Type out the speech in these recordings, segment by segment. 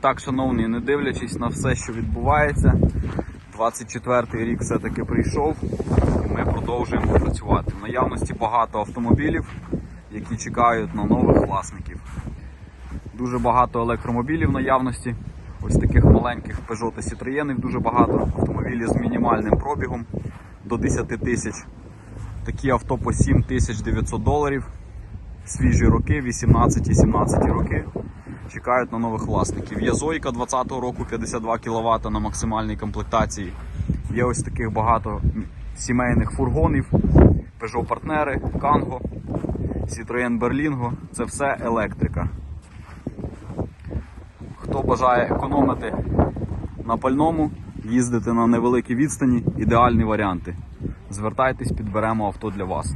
Так, шановні, не дивлячись на все, що відбувається, 24-й рік все-таки прийшов і ми продовжуємо працювати. В наявності багато автомобілів, які чекають на нових власників. Дуже багато електромобілів в наявності. Ось таких маленьких Peugeot та Citroёnів дуже багато. Автомобілі з мінімальним пробігом до 10 тисяч. Такі авто по 7900 доларів. Свіжі роки, 18 і 17 роки. Чекають на нових власників. Є Зойка 20-го року 52 кВт на максимальній комплектації. Є ось таких багато сімейних фургонів, Peugeot партнери, Kango, Citroën Berlingo. Це все електрика. Хто бажає економити на пальному, їздити на невеликій відстані, ідеальні варіанти. Звертайтесь, підберемо авто для вас.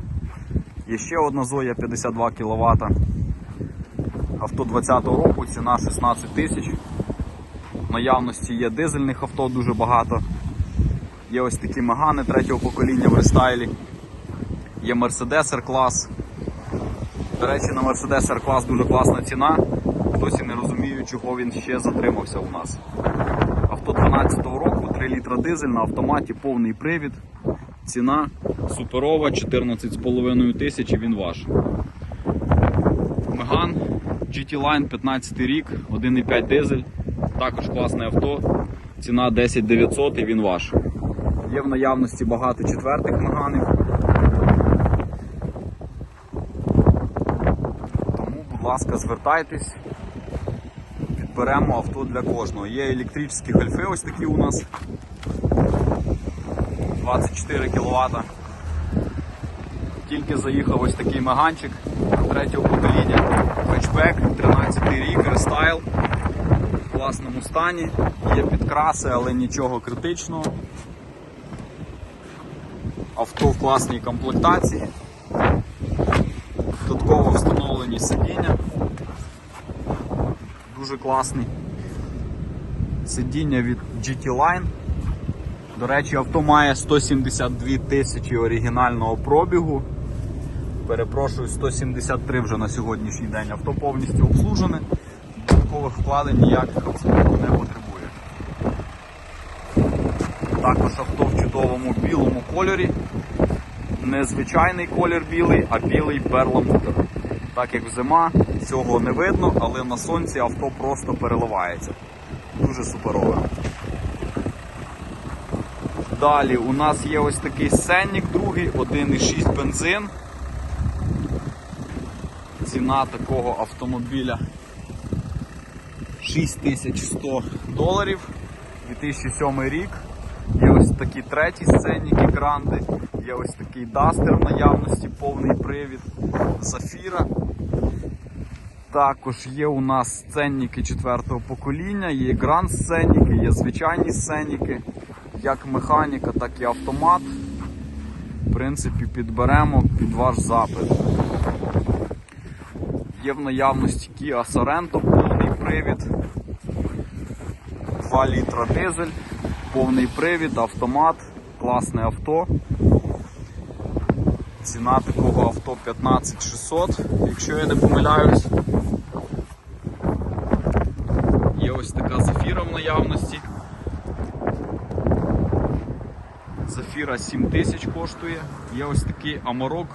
Є ще одна Зоя 52 кВт. Авто 20-го року, ціна 16 тисяч. Наявності є дизельних авто дуже багато. Є ось такі Мегани третього покоління в рестайлі. Є Mercedes R-клас. До речі, на Mercedes R-клас дуже класна ціна. Досі не розумію, чого він ще затримався у нас. Авто 12-го року, 3 літра дизель на автоматі, повний привід. Ціна суперова, 14,5 тисяч і він ваш. Меган GT Line 15 рік, 1,5 дизель. Також класне авто. Ціна 10 900 і він ваш. Є в наявності багато четвертих меганів. Тому, будь ласка, звертайтесь. Підберемо авто для кожного. Є електричні гольфи ось такі у нас. 24 кВт. Тільки заїхав ось такий меганчик третього покоління. Хетчбек, 13 рік, рестайл в класному стані. Є підкраси, але нічого критичного. Авто в класній комплектації. Додатково встановлені сидіння. Дуже класний. Сидіння від GT Line. До речі, авто має 172 тисячі оригінального пробігу. Перепрошую, 173 вже на сьогоднішній день. Авто повністю обслужене, додаткових вкладень ніяких абсолютно не потребує. Також авто в чудовому білому кольорі. Не звичайний колір білий, а білий перламутр. Так як зима, цього не видно, але на сонці авто просто переливається. Дуже суперове. Далі у нас є ось такий сенник другий, 1,6 бензин. Ціна такого автомобіля 6100 доларів. 2007 рік. Є ось такі треті сценники гранди, є ось такий дастер в наявності, повний привід Зафіра. Також є у нас сценники четвертого покоління, є гранд сценники, є звичайні сценники, як механіка, так і автомат. В принципі, підберемо під ваш запит. Є в наявності Kia Sorento, повний привід, 2 літра дизель, повний привід, автомат, класне авто. Ціна такого авто 15600, якщо я не помиляюсь. Є ось така зафіра в наявності. Зафіра 7000 коштує. Є ось такий Амарок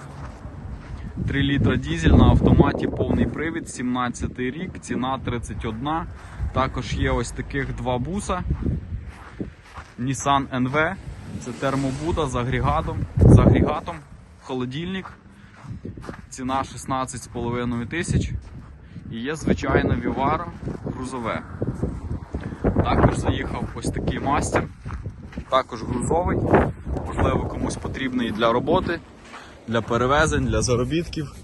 3 літра дізель на автоматі повний привід, 17 рік, ціна 31. Також є ось таких два буса. Nissan NV. Це термобуда з агрегатом, з агрегатом, холодильник. Ціна 16,5 тисяч. І є звичайне Vivaro грузове. Також заїхав ось такий мастер, також грузовий, можливо комусь потрібний для роботи для перевезень, для заробітків.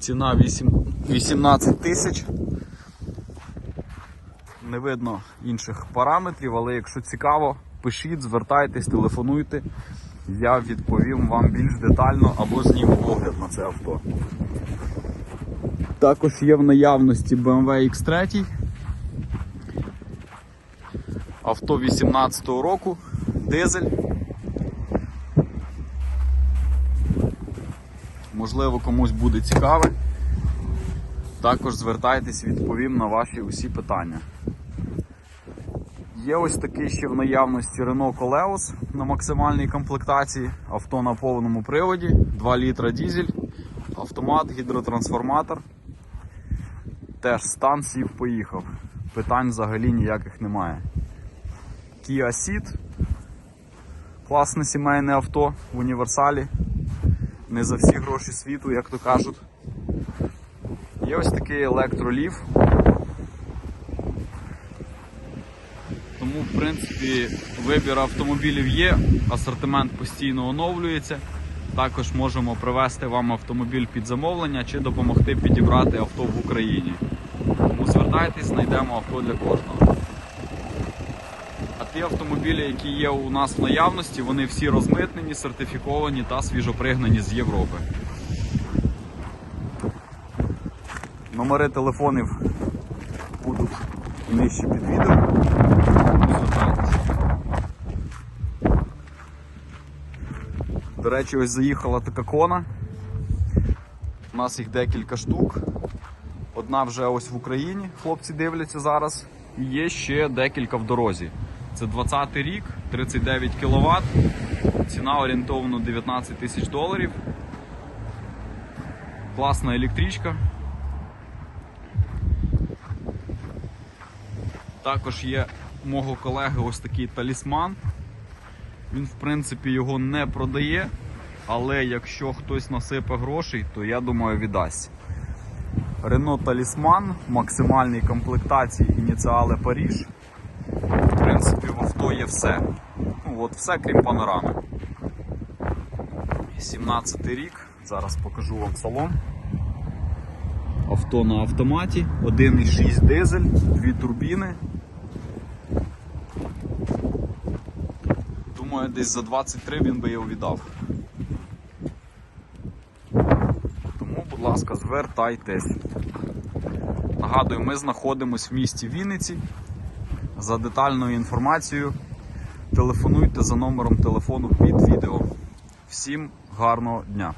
Ціна 8, 18 тисяч. Не видно інших параметрів, але якщо цікаво, пишіть, звертайтесь, телефонуйте. Я відповім вам більш детально або зніму огляд на це авто. Також є в наявності BMW X3. Авто 18-го року, дизель. Можливо, комусь буде цікаве. Також звертайтесь, відповім на ваші усі питання. Є ось такий ще в наявності Renault Coleos на максимальній комплектації, авто на повному приводі, 2 літра дізель, автомат, гідротрансформатор. Теж стан сів поїхав. Питань взагалі ніяких немає. Kia Ceed. Класне сімейне авто в універсалі. Не за всі гроші світу, як то кажуть. Є ось такий електролів. Тому, в принципі, вибір автомобілів є, асортимент постійно оновлюється. Також можемо привезти вам автомобіль під замовлення чи допомогти підібрати авто в Україні. Тому звертайтесь, знайдемо авто для кожного. А ті автомобілі, які є у нас в наявності, вони всі розмитнені, сертифіковані та свіжопригнані з Європи. Номери телефонів будуть нижче під відео. До речі, ось заїхала така кона. У нас їх декілька штук. Одна вже ось в Україні, хлопці дивляться зараз. І є ще декілька в дорозі. Це 20 рік, 39 кВт, ціна орієнтовно 19 тисяч доларів. Класна електричка. Також є у мого колеги ось такий талісман. Він, в принципі, його не продає, але якщо хтось насипе грошей, то я думаю віддасть. Renault Талісман максимальній комплектації ініціали Паріж. Принципі, в авто є все. Ну, от все, крім панорами. 17 рік. Зараз покажу вам салон. Авто на автоматі, 1,6 дизель, дві турбіни. Думаю, десь за 23 він би його віддав. Тому, будь ласка, звертайтесь. Нагадую, ми знаходимося в місті Вінниці. За детальною інформацією телефонуйте за номером телефону під відео. Всім гарного дня!